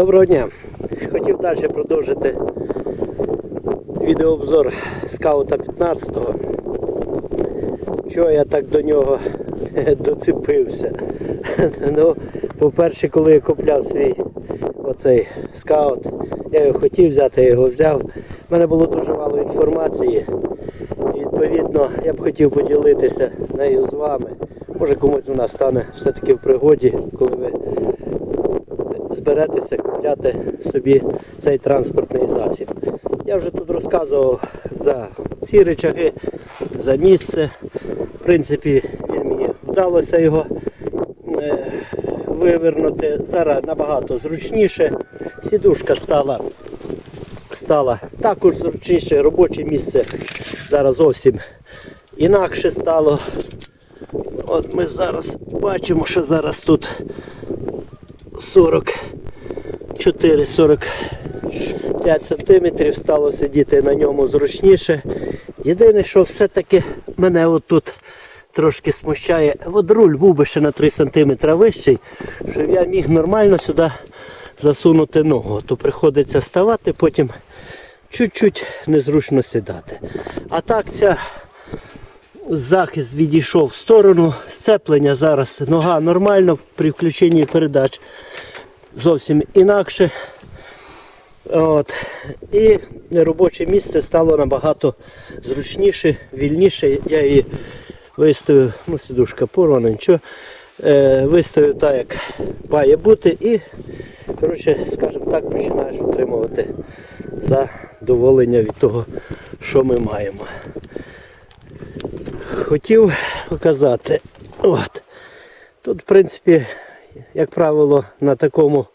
Доброго дня. Хотів далі продовжити відеообзор скаута 15-го. Чого я так до нього доцепився? Ну, по-перше, коли я купляв свій оцей скаут, я його хотів взяти, я його взяв. У мене було дуже мало інформації. Відповідно я б хотів поділитися нею з вами. Може комусь вона стане все-таки в пригоді, коли ви зберетеся купляти собі цей транспортний засіб. Я вже тут розказував за ці речаги, за місце. В принципі, мені вдалося його е, вивернути. Зараз набагато зручніше. Сідушка стала, стала також зручніше, робоче місце зараз зовсім інакше стало. От ми зараз бачимо, що зараз тут 44-45 сантиметрів стало сидіти на ньому зручніше. Єдине, що все-таки мене отут трошки смущає. От руль був би ще на 3 см вищий, щоб я міг нормально сюди засунути ногу. То приходиться ставати, потім чуть-чуть незручно сідати. А так ця захист відійшов в сторону, сцеплення зараз нога нормально при включенні передач зовсім інакше. От. І робоче місце стало набагато зручніше, вільніше. Я її виставив, ну сидушка порвана, нічого. Е, виставив так, як має бути, і, коротше, скажімо так, починаєш отримувати задоволення від того, що ми маємо. Хотів показати. От. Тут, в принципі, як правило, на такому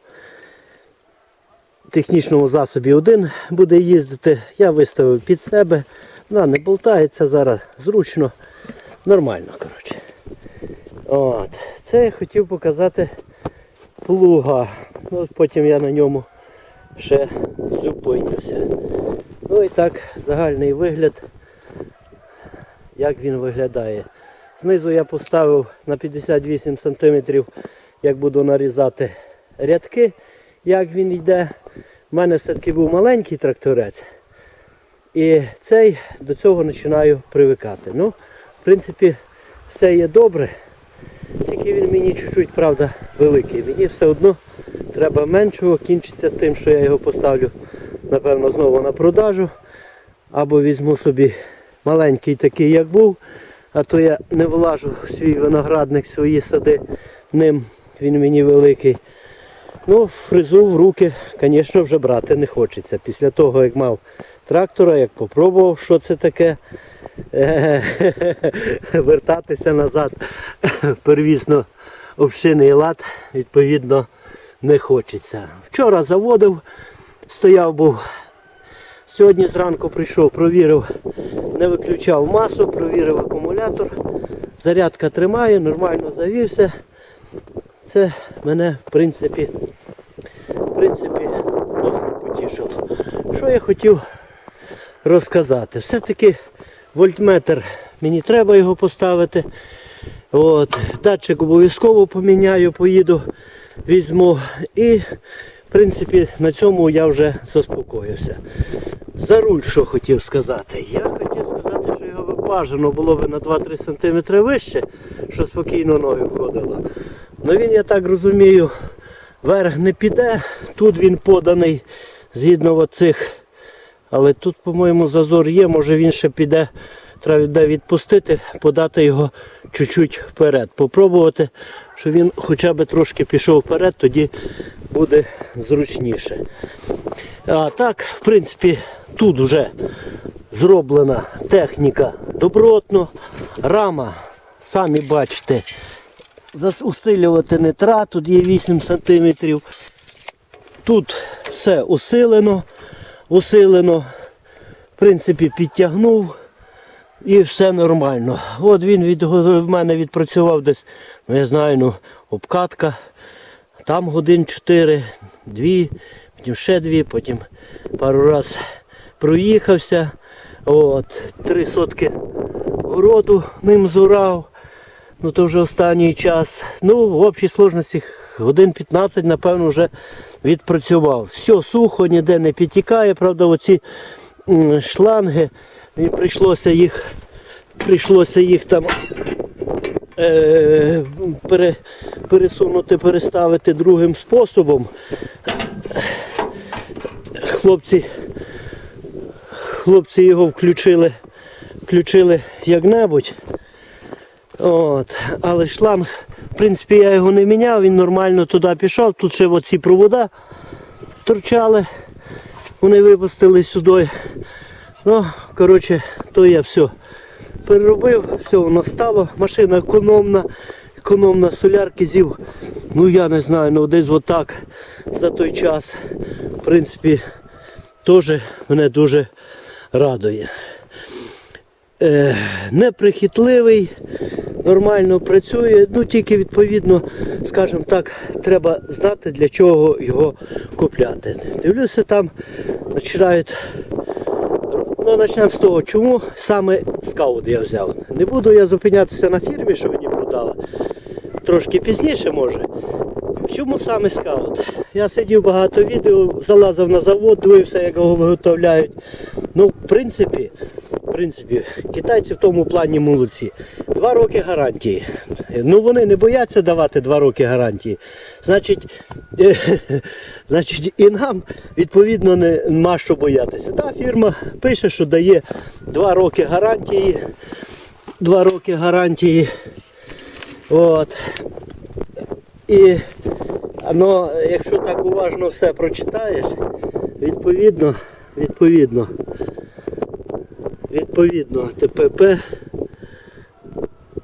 технічному засобі один буде їздити. Я виставив під себе. Вона не болтається зараз, зручно, нормально. коротше. От. Це я хотів показати плуга. Ну, Потім я на ньому ще зупинюся. Ну і так, загальний вигляд, як він виглядає. Знизу я поставив на 58 см, як буду нарізати рядки, як він йде. У мене все-таки був маленький тракторець. І цей до цього починаю привикати. Ну, в принципі, все є добре. Тільки він мені чуть-чуть, правда, великий. Мені все одно треба меншого, кінчиться тим, що я його поставлю, напевно, знову на продажу. Або візьму собі маленький такий, як був, а то я не влажу в свій виноградник, свої сади ним, він мені великий. Ну, фрезу в руки, звісно, вже брати не хочеться. Після того, як мав трактора, як попробував, що це таке, вертатися назад первісно общинний лад, відповідно, не хочеться. Вчора заводив, стояв був. Сьогодні зранку прийшов, провірив, не виключав масу, провірив акумулятор. Зарядка тримає, нормально завівся. Це мене, в принципі, в принципі, досить потішило. Що я хотів розказати? Все-таки вольтметр, мені треба його поставити. От, Датчик обов'язково поміняю, поїду, візьму. І, в принципі, на цьому я вже заспокоївся. За руль, що хотів сказати? Я хотів сказати, що його бажано було б на 2-3 см вище, що спокійно ноги входило. Ну він, я так розумію, верх не піде. Тут він поданий згідно оцих. Але тут, по-моєму, зазор є, може він ще піде, треба де відпустити, подати його чуть-чуть вперед. Попробувати, щоб він хоча б трошки пішов вперед, тоді буде зручніше. А так, в принципі, тут вже зроблена техніка добротно. Рама, самі бачите, усилювати не треба, тут є 8 см. Тут все усилено, усилено, в принципі, підтягнув і все нормально. От він від, в мене відпрацював десь, ну я знаю, ну, обкатка. Там годин 4, 2, потім ще 2, потім пару раз проїхався. От, три сотки городу ним зурав. Ну то вже останній час. Ну, в общій сложності годин 15, напевно, вже відпрацював. Все сухо, ніде не підтікає. Правда, оці шланги, і прийшлося їх, прийшлося їх там е, пере, пересунути, переставити другим способом. Хлопці, хлопці його включили, включили як-небудь. От. Але шланг, в принципі, я його не міняв, він нормально туди пішов. Тут ще оці провода торчали, вони випустили сюди. Ну, коротше, то я все переробив, все воно стало. Машина економна, економна солярки зів. Ну я не знаю, ну десь отак за той час. В принципі, теж мене дуже радує. Е, неприхитливий, нормально працює, ну тільки відповідно, скажімо так, треба знати для чого його купляти. Дивлюся, там починають Ну, почнемо з того, чому саме скаут я взяв. Не буду я зупинятися на фірмі, що мені продала. Трошки пізніше може. Чому саме скаут? Я сидів багато відео, залазив на завод, дивився, як його виготовляють. Ну, в принципі, в принципі, китайці в тому плані молодці. Два роки гарантії. Ну вони не бояться давати два роки гарантії. Значить, значить і нам відповідно нема що боятися. Та фірма пише, що дає два роки гарантії. Два роки гарантії. От. І ну, якщо так уважно все прочитаєш, відповідно, відповідно, відповідно, ТПП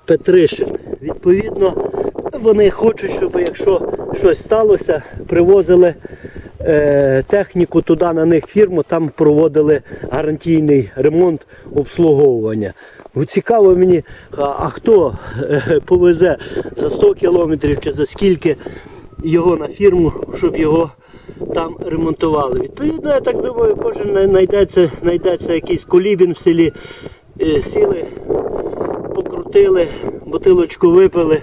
Петришин. Відповідно, вони хочуть, щоб якщо щось сталося, привозили е, техніку туди на них фірму, там проводили гарантійний ремонт обслуговування. Ну, Цікаво мені, а, хто е, повезе за 100 кілометрів чи за скільки його на фірму, щоб його там ремонтували. Відповідно, я так думаю, кожен знайдеться, знайдеться якийсь колібін в селі, е, сіли, покрутили, бутилочку випили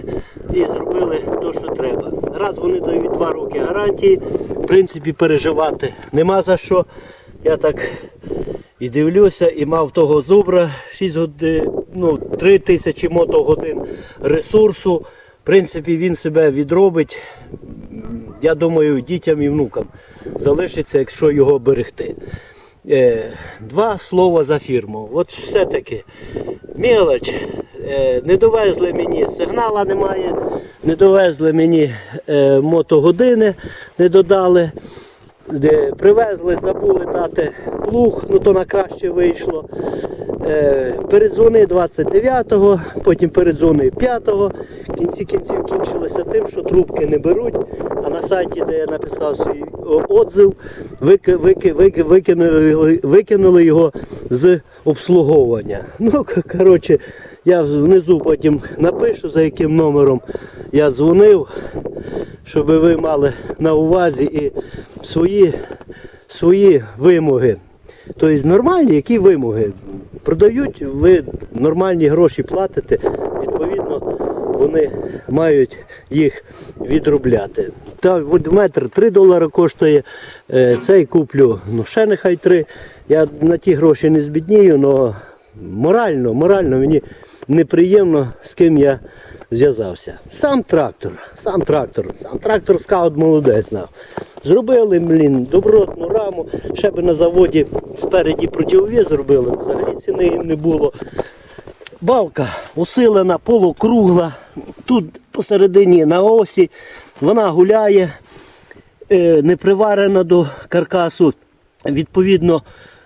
і зробили те, що треба. Раз вони дають два роки гарантії, в принципі, переживати нема за що. Я так і дивлюся, і мав того зубра 6 годин, ну, 3 тисячі мотогодин ресурсу. В принципі, він себе відробить. Я думаю, дітям і внукам залишиться, якщо його берегти. Е, Два слова за фірму. От все-таки мелоч. Е, Не довезли мені сигнала немає, не довезли мені е, мотогодини, не додали. Привезли, забули дати плуг, ну то на краще вийшло. Передзвони 29-го, потім передзвони 5-го. В кінці кінців кінчилося тим, що трубки не беруть. А на сайті, де я написав свій отзив, вики, вики, вики, викинули, викинули його з обслуговування. Ну, коротше, я внизу потім напишу, за яким номером я дзвонив, щоб ви мали на увазі і свої, свої вимоги. Тобто нормальні, які вимоги. Продають, ви нормальні гроші платите, вони мають їх відробляти. Та метр 3 долари коштує, е, цей куплю, ну ще нехай 3. Я на ті гроші не збіднію, але морально, морально мені неприємно, з ким я зв'язався. Сам трактор, сам трактор, сам трактор скаут молодець. знав. Зробили, блін, добротну раму, ще би на заводі спереді противовес зробили, взагалі ціни їм не було. Балка усилена, полукругла, тут посередині на осі, вона гуляє, е, не приварена до каркасу. Відповідно,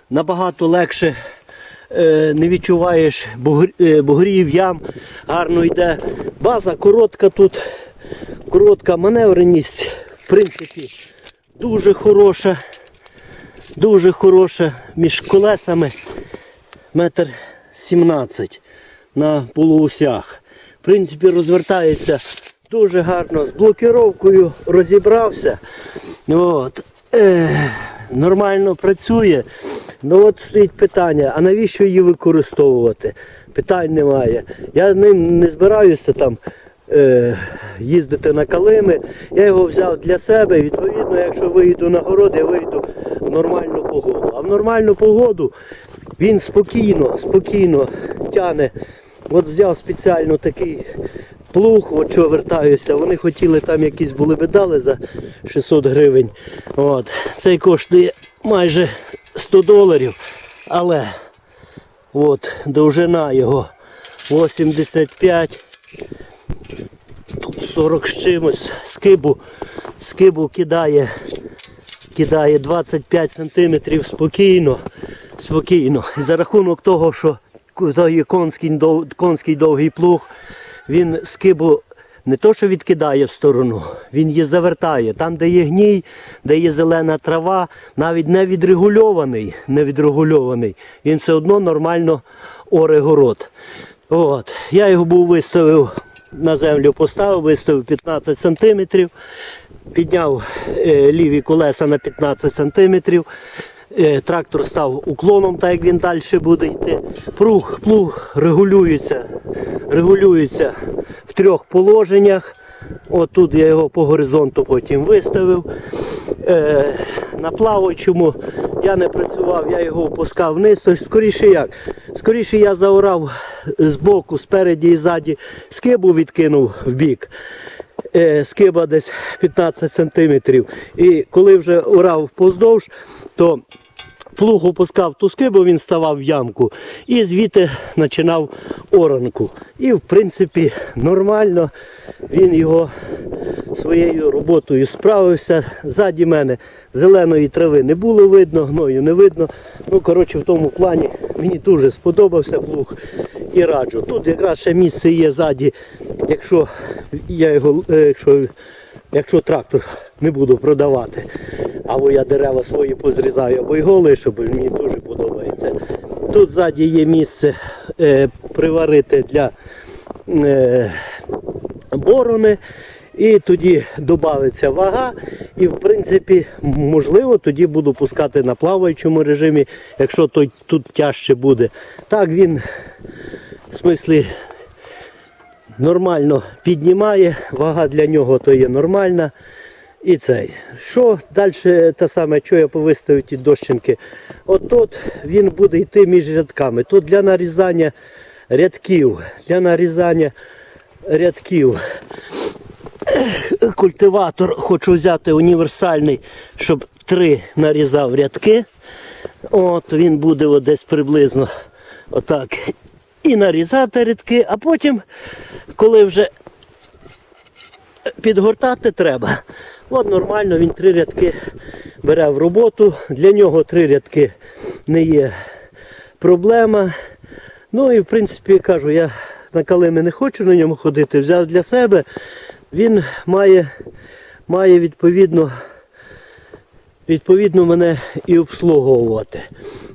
набагато легше е, не відчуваєш е, бугрів, ям, гарно йде. База коротка тут, коротка маневреність, в принципі, дуже хороша, дуже хороша між колесами. Метр 17 на полуосях. В принципі, розвертається дуже гарно з блокировкою, розібрався. От. Е, нормально працює. Ну от стоїть питання, а навіщо її використовувати? Питань немає. Я ним не збираюся там е, їздити на калими. Я його взяв для себе. Відповідно, якщо вийду на город, я вийду в нормальну погоду. А в нормальну погоду він спокійно, спокійно тяне. От взяв спеціально такий плуг, от що вертаюся. Вони хотіли там якісь були видали за 600 гривень. От. Цей коштує майже 100 доларів. Але от, довжина його 85. Тут 40 з чимось. Скибу, скибу кидає, кидає 25 сантиметрів спокійно. Спокійно. І за рахунок того, що конський, конський довгий плуг, він скибу не то, що відкидає в сторону, він її завертає. Там, де є гній, де є зелена трава, навіть не відрегульований, не відрегульований, він все одно нормально оре город. От. Я його був виставив на землю, поставив, виставив 15 сантиметрів, підняв е, ліві колеса на 15 сантиметрів. Е, Трактор став уклоном, так як він далі буде йти. Плуг, плуг регулюється, регулюється в трьох положеннях. От тут я його по горизонту потім виставив. Е, на плаваючому я не працював, я його опускав вниз. Тобто, скоріше як? Скоріше я заорав з боку, спереді і ззаді, скибу відкинув в бік. Е, скиба десь 15 сантиметрів. І коли вже орав поздовж, то плуг опускав ту скибу, він ставав в ямку і звідти починав оранку. І в принципі нормально він його своєю роботою справився. Ззаді мене зеленої трави не було видно, гною не видно. Ну, коротше, в тому плані мені дуже сподобався плуг і раджу. Тут якраз ще місце є ззаді, якщо я його, е, якщо, якщо трактор не буду продавати, або я дерева свої позрізаю, або його лишу, бо мені дуже подобається. Тут ззаді є місце е, приварити для е, борони. І тоді додається вага, і в принципі, можливо, тоді буду пускати на плаваючому режимі, якщо той тут тяжче буде. Так він в смислі нормально піднімає, вага для нього то є нормальна. І цей. Що далі те саме, що я повиставив ті дощинки? От тут він буде йти між рядками. Тут для нарізання рядків, для нарізання рядків культиватор хочу взяти універсальний, щоб три нарізав рядки. От він буде десь приблизно отак. І нарізати рядки, а потім, коли вже підгортати треба, от нормально він три рядки бере в роботу. Для нього три рядки не є проблема. Ну і в принципі кажу, я на калими не хочу на ньому ходити, взяв для себе. Він має, має відповідно, відповідно мене і обслуговувати.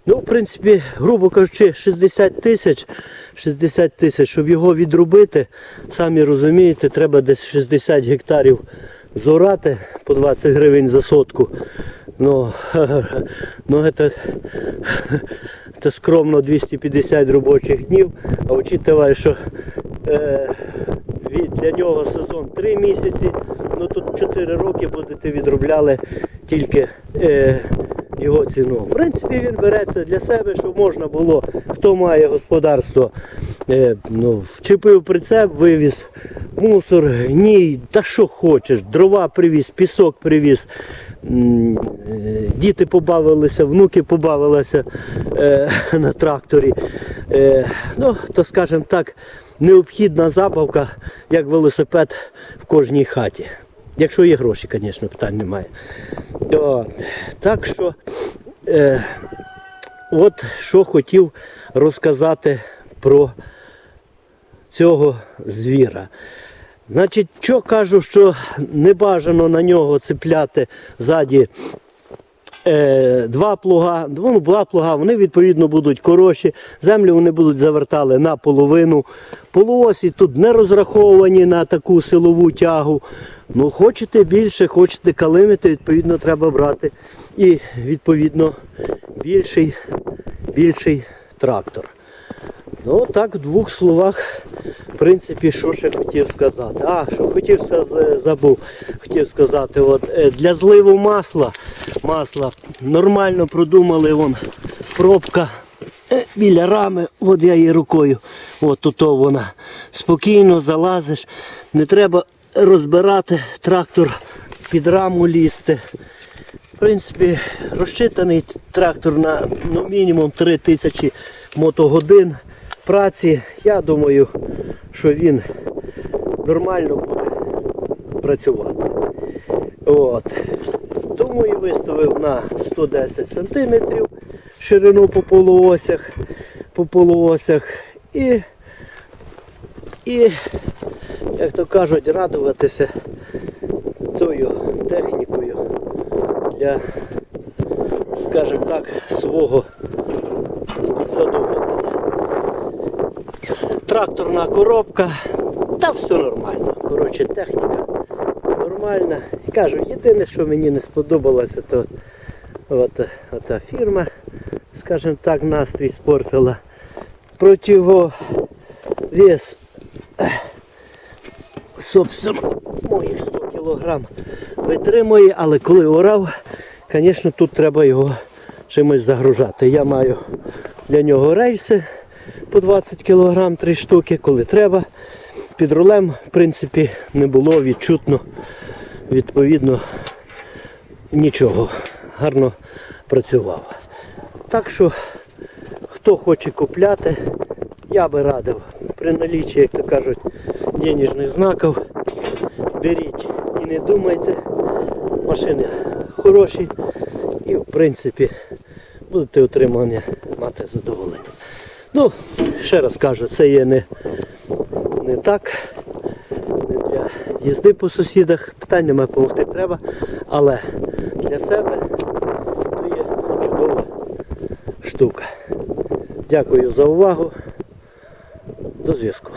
Ну, в принципі, грубо кажучи, 60 тисяч, 60 тисяч, щоб його відробити, самі розумієте, треба десь 60 гектарів зорати по 20 гривень за сотку. Ну, ну це, це скромно 250 робочих днів, а учитывая, що е, від, для нього сезон 3 місяці, ну тут 4 роки будете відробляли тільки е, його ціну. В принципі, він береться для себе, щоб можна було, хто має господарство, е, ну, вчепив прицеп, вивіз мусор, гній, та що хочеш, дрова привіз, пісок привіз. Е, Діти побавилися, внуки побавилися е, на тракторі. Е, ну, то скажімо так, необхідна забавка, як велосипед в кожній хаті. Якщо є гроші, звісно, питань немає. От. Так що, е, от що хотів розказати про цього звіра. Значить, що кажу, що не бажано на нього цепляти ззаді два плуга, ну, плуга, вони відповідно будуть коротші, землю вони будуть завертали наполовину. Полуосі тут не розраховані на таку силову тягу. Ну, хочете більше, хочете калимити, відповідно, треба брати. І відповідно більший, більший трактор. Ну так, в двох словах, в принципі, що ще хотів сказати. А, що хотів сказати, забув. Хотів сказати, от е, для зливу масла, масла нормально продумали вон пробка е, біля рами, от я її рукою, от тут вона. Спокійно залазиш, не треба розбирати трактор під раму лізти. В принципі, розчитаний трактор на ну, мінімум 3000 мотогодин праці. Я думаю, що він нормально буде працювати. От. Тому і виставив на 110 см ширину по полуосях, по полуосях і, і, як то кажуть, радуватися тою технікою для, скажімо так, свого задоволення. Тракторна коробка, та все нормально. Коротше, техніка нормальна. Кажу, єдине, що мені не сподобалося, то от, ота фірма, скажімо так, настрій спортила. Противовес, собственно, моїх 100 кг витримує, але коли орав, звісно, тут треба його чимось загружати. Я маю для нього рейси по 20 кг, 3 штуки, коли треба. Під рулем, в принципі, не було відчутно, відповідно, нічого. Гарно працював. Так що, хто хоче купляти, я би радив при налічі, як то кажуть, денежних знаків, беріть і не думайте. Машини хороші і в принципі будете отримання мати задоволення. Ну, ще раз кажу, це є не, не так, їзди по сусідах. Питань немає, допомогти треба, але для себе то є чудова штука. Дякую за увагу. До зв'язку.